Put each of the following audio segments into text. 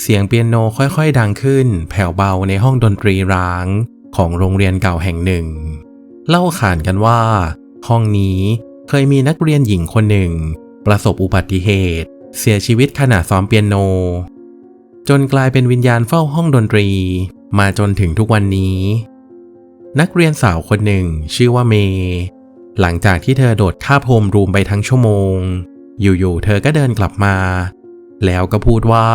เสียงเปียโนค่อยๆดังขึ้น แผ่วเบาในห้องดนตรีร้าง ของโรงเรียนเก่าแห่งหนึ่ง เล่าขานกันว่า ห้องนี้เคยมีนักเรียนหญิงคนหนึ่ง ประสบอุบัติเหตุ เสียชีวิตขณะซ้อมเปียโน จนกลายเป็นวิญญาณเฝ้าห้องดนตรี มาจนถึงทุกวันนี้ นักเรียนสาวคนหนึ่งชื่อว่าเมย์หลังจากที่เธอโดดข้ามโฮมรูมไปทั้งชั่วโมง อยู่ๆเธอก็เดินกลับมา แล้วก็พูดว่า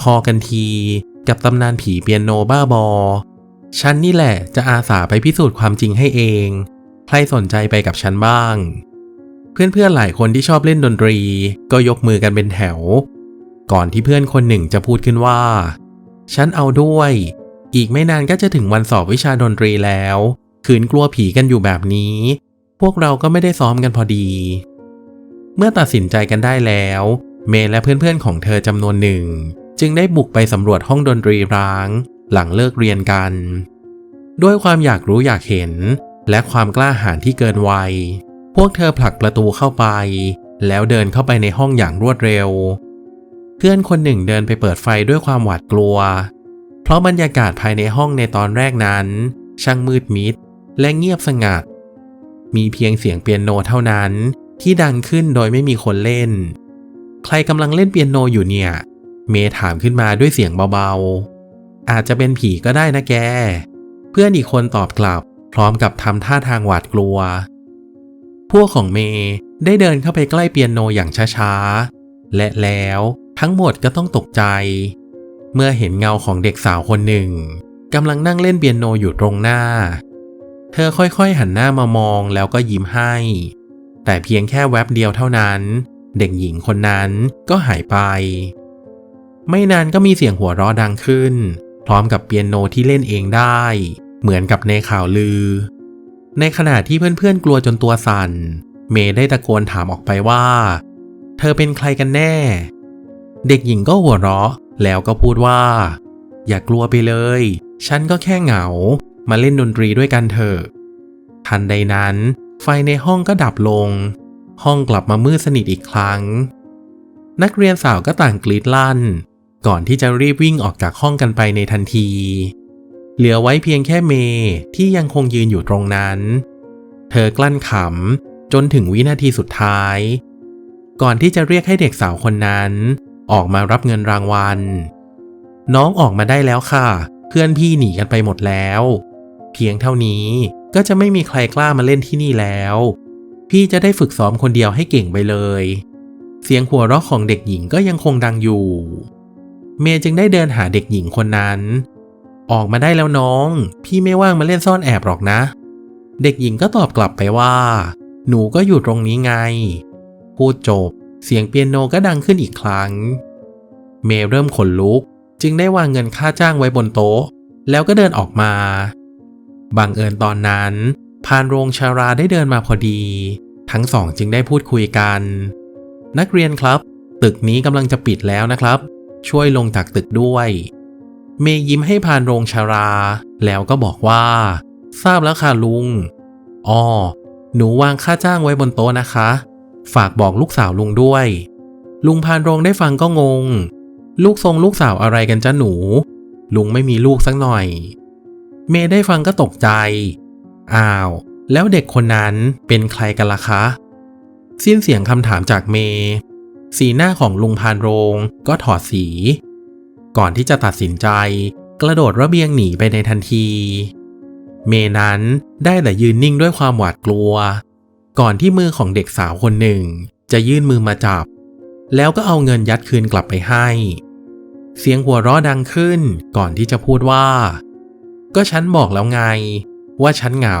พอกันที กับตำนานผีเปียโนบ้าบอ ฉันนี่แหละจะอาสาไปพิสูจน์ความจริงให้เอง ใครสนใจไปกับฉันบ้าง เพื่อนๆหลายคนที่ชอบเล่นดนตรี ก็ยกมือกันเป็นแถว ก่อนที่เพื่อนคนหนึ่งจะพูดขึ้นว่า ฉันเอาด้วย อีกไม่นานก็จะถึงวันสอบวิชาดนตรีแล้ว ขืนกลัวผีกันอยู่แบบนี้ พวกเราก็ไม่ได้ซ้อมกันพอดี เมื่อตัดสินใจกันได้แล้ว เมย์และเพื่อนๆของเธอจำนวนหนึ่ง จึงได้บุกไปสำรวจห้องดนตรีร้าง หลังเลิกเรียนกัน ด้วยความอยากรู้อยากเห็น และความกล้าหาญที่เกินวัย พวกเธอผลักประตูเข้าไป แล้วเดินเข้าไปในห้องอย่างรวดเร็ว เพื่อนคนหนึ่งเดินไปเปิดไฟด้วยความหวาดกลัว เพราะบรรยากาศภายในห้องในตอนแรกนั้น ช่างมืดมิด และเงียบสงัด มีเพียงเสียงเปียโนเท่านั้นที่ดังขึ้นโดยไม่มีคนเล่น ใครกำลังเล่นเปียโนอยู่เนี่ย เมย์ถามขึ้นมาด้วยเสียงเบาๆ อาจจะเป็นผีก็ได้นะแก เพื่อนอีกคนตอบกลับ พร้อมกับทำท่าทางหวาดกลัว พวกของเมย์ได้เดินเข้าไปใกล้เปียโนอย่างช้าๆ และแล้วทั้งหมดก็ต้องตกใจ เมื่อเห็นเงาของเด็กสาวคนหนึ่งกำลังนั่งเล่นเปียโนอยู่ตรงหน้า เธอค่อยๆหันหน้ามามองแล้วก็ยิ้มให้ แต่เพียงแค่แวบเดียวเท่านั้น เด็กหญิงคนนั้นก็หายไป ไม่นานก็มีเสียงหัวเราะดังขึ้น พร้อมกับเปียโนที่เล่นเองได้ เหมือนกับในข่าวลือ ในขณะที่เพื่อนๆกลัวจนตัวสั่น เมย์ได้ตะโกนถามออกไปว่า เธอเป็นใครกันแน่ เด็กหญิงก็หัวเราะ แล้วก็พูดว่า อย่ากลัวไปเลย ฉันก็แค่เหงา มาเล่นดนตรีด้วยกันเถอะ ทันใดนั้น ไฟในห้องก็ดับลง ห้องกลับมามืดสนิทอีกครั้ง นักเรียนสาวก็ต่างกรีดลั่น ก่อนที่จะรีบวิ่งออกจากห้องกันไปในทันที เหลือไว้เพียงแค่เมย์ที่ยังคงยืนอยู่ตรงนั้น เธอกลั้นขำจนถึงวินาทีสุดท้าย ก่อนที่จะเรียกให้เด็กสาวคนนั้น ออกมารับเงินรางวัล น้องออกมาได้แล้วค่ะ เพื่อนพี่หนีกันไปหมดแล้ว เพียงเท่านี้ก็จะไม่มีใครกล้ามาเล่นที่นี่แล้ว พี่จะได้ฝึกซ้อมคนเดียวให้เก่งไปเลย เสียงหัวเราะของเด็กหญิงก็ยังคงดังอยู่ เมย์จึงได้เดินหาเด็กหญิงคนนั้น ออกมาได้แล้วน้อง พี่ไม่ว่างมาเล่นซ่อนแอบหรอกนะ เด็กหญิงก็ตอบกลับไปว่า หนูก็อยู่ตรงนี้ไง พูดจบ เสียงเปียโนก็ดังขึ้นอีกครั้ง เมย์เริ่มขนลุก จึงได้วางเงินค่าจ้างไว้บนโต๊ะ แล้วก็เดินออกมาบังเอิญตอนนั้นพานโรงชาราได้เดินมาพอดี ทั้งสองจึงได้พูดคุยกัน นักเรียนครับ ตึกนี้กำลังจะปิดแล้วนะครับ ช่วยลงจากตึกด้วย เมย์ยิ้มให้พานโรงชารา แล้วก็บอกว่า ทราบแล้วค่ะลุงอ๋อหนูวางค่าจ้างไว้บนโต๊ะนะคะ ฝากบอกลูกสาวลุงด้วย ลุงพานโรงได้ฟังก็งง ลูกทรงลูกสาวอะไรกันจ้าหนู ลุงไม่มีลูกสักหน่อย เมย์ได้ฟังก็ตกใจ อ้าว แล้วเด็กคนนั้นเป็นใครกันล่ะคะ สิ้นเสียงคำถามจากเมย์ สีหน้าของลุงพานโรงก็ถอดสี ก่อนที่จะตัดสินใจ กระโดดระเบียงหนีไปในทันที เมย์นั้นได้แต่ยืนนิ่งด้วยความหวาดกลัว ก่อนที่มือของเด็กสาวคนหนึ่ง จะยื่นมือมาจับ แล้วก็เอาเงินยัดคืนกลับไปให้ เสียงหัวเราะดังขึ้นก่อนที่จะพูดว่า ก็ฉันบอกแล้วไง ว่าฉันเหงา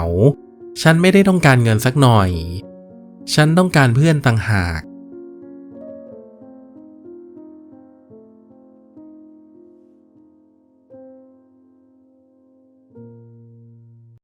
ฉันไม่ได้ต้องการเงินสักหน่อย ฉันต้องการเพื่อนต่างหาก